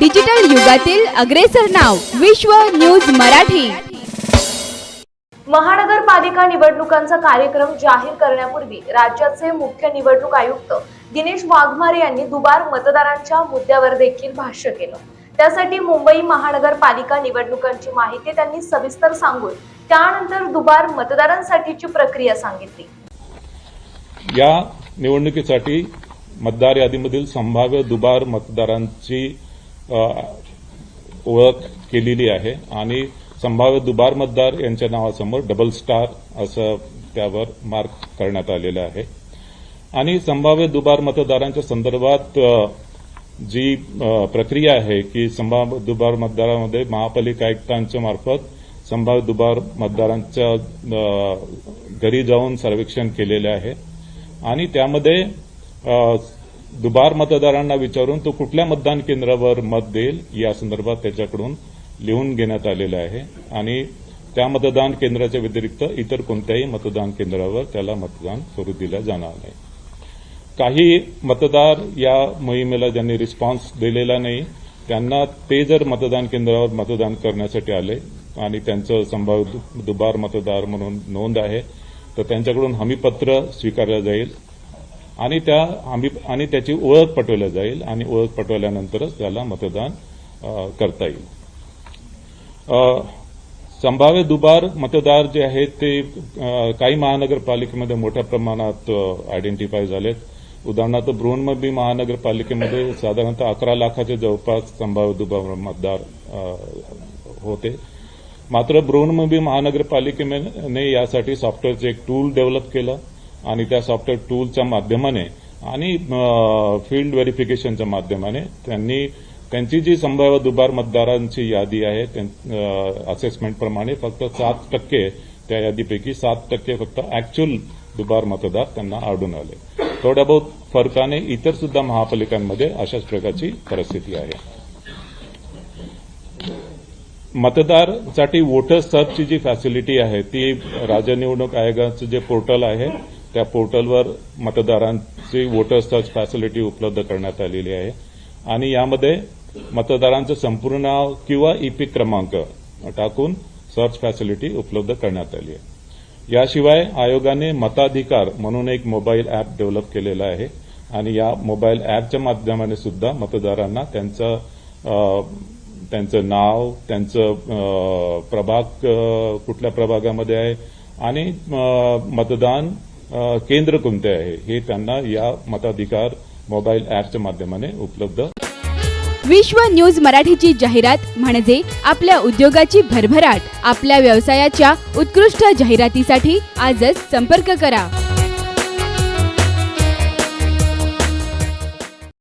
Digital युगातील अग्रेसर नाव विश्व न्यूज मराठी. महानगरपालिका निवडणुकांचा कार्यक्रम जाहीर करण्यापूर्वी राज्याचे मुख्य निवडणूक आयुक्त दिनेश वाघमारे यांनी दुबार मतदारांच्या मुद्द्यावर देखील भाष्य केलं. त्यासाठी मुंबई महानगरपालिका निवडणुकांची माहिती त्यांनी सविस्तर सांगून त्यानंतर दुबार मतदारांसाठीची प्रक्रिया सांगितली. या निवडणुकीसाठी मतदार यादीमधील संभाव्य दुबार मतदारांची ओळख केलेली आहे. आणि संभाव्य दुबार मतदार यांच्या नावासमोर डबल स्टार असं त्यावर मार्क करण्यात आलेलं आहे. आणि संभाव्य दुबार मतदारांच्या संदर्भात जी प्रक्रिया आहे की संभाव्य दुबार मतदारामध्ये महापालिका आयुक्तांच्या मार्फत संभाव्य दुबार मतदारांच्या घरी जाऊन सर्वेक्षण केलेले आहे. आणि त्यामध्ये दुबार मतदारांना विचारून तो कुठल्या मतदान केंद्रावर मत देईल या संदर्भात त्याच्याकडून लिहून घेण्यात आलेलं आहे. आणि त्या मतदान केंद्राच्या व्यतिरिक्त इतर कोणत्याही मतदान केंद्रावर त्याला मतदान करू दिलं जाणार नाही. काही मतदार या मोहिमेला ज्यांनी रिस्पॉन्स दिलेला नाही त्यांना ते जर मतदान केंद्रावर मतदान करण्यासाठी आले आणि त्यांचं संभाव्य दुबार मतदार म्हणून नोंद आहे तर त्यांच्याकडून हमीपत्र स्वीकारलं जाईल. आणि त्या आम्ही आणि त्याची ओळख पटवल्या जाईल आणि ओळख पटवल्यानंतरच त्याला मतदान करता येईल. संभाव्य दुबार मतदार जे आहेत ते काही महानगरपालिकेमध्ये मोठ्या प्रमाणात आयडेंटिफाय झालेत. उदाहरणार्थ बृहन्मुंबई महानगरपालिकेमध्ये साधारणतः अकरा लाखाच्या जवळपास संभाव्य दुबार मतदार होते. मात्र बृहन्मुंबई महानगरपालिकेने यासाठी सॉफ्टवेअरचं एक टूल डेव्हलप केलं. आणि त्या सॉफ्टवेअर टूलच्या माध्यमाने आणि फील्ड व्हेरिफिकेशनच्या माध्यमाने त्यांनी त्यांची जी संभाव्य दुबार मतदारांची यादी आहे असेसमेंटप्रमाणे फक्त सात टक्के त्या यादीपैकी सात टक्के फक्त ऍक्च्युअल दुबार मतदार त्यांना आढळून आले. थोड्या बहुत फरकाने इतर सुद्धा महापालिकांमध्ये अशाच प्रकारची परिस्थिती आहे. मतदारसाठी वोटर सर्चची जी फॅसिलिटी आहे ती राज्य निवडणूक आयोगाचं जे पोर्टल आहे त्या पोर्टलवर मतदारांची वोटर्स टच फॅसिलिटी उपलब्ध करण्यात आलेली आहे. आणि यामध्ये मतदारांचं संपूर्ण नाव किंवा ईपीक क्रमांक टाकून सर्च फॅसिलिटी उपलब्ध करण्यात आली आहे. याशिवाय आयोगाने मताधिकार म्हणून एक मोबाईल अॅप डेव्हलप केलेला आहे. आणि या मोबाईल अॅपच्या माध्यमाने सुद्धा मतदारांना त्यांचं त्यांचं नाव त्यांचं प्रभाग कुठल्या प्रभागामध्ये आहे. आणि मतदान केंद्र कोणते आहे? हे त्यांना या मताधिकार मोबाईल ॲपच्या माध्यमाने उपलब्ध विश्व न्यूज मराठीची जाहिरात म्हणजे आपल्या उद्योगाची भरभराट. आपल्या व्यवसायाच्या उत्कृष्ट जाहिरातीसाठी आजच संपर्क करा.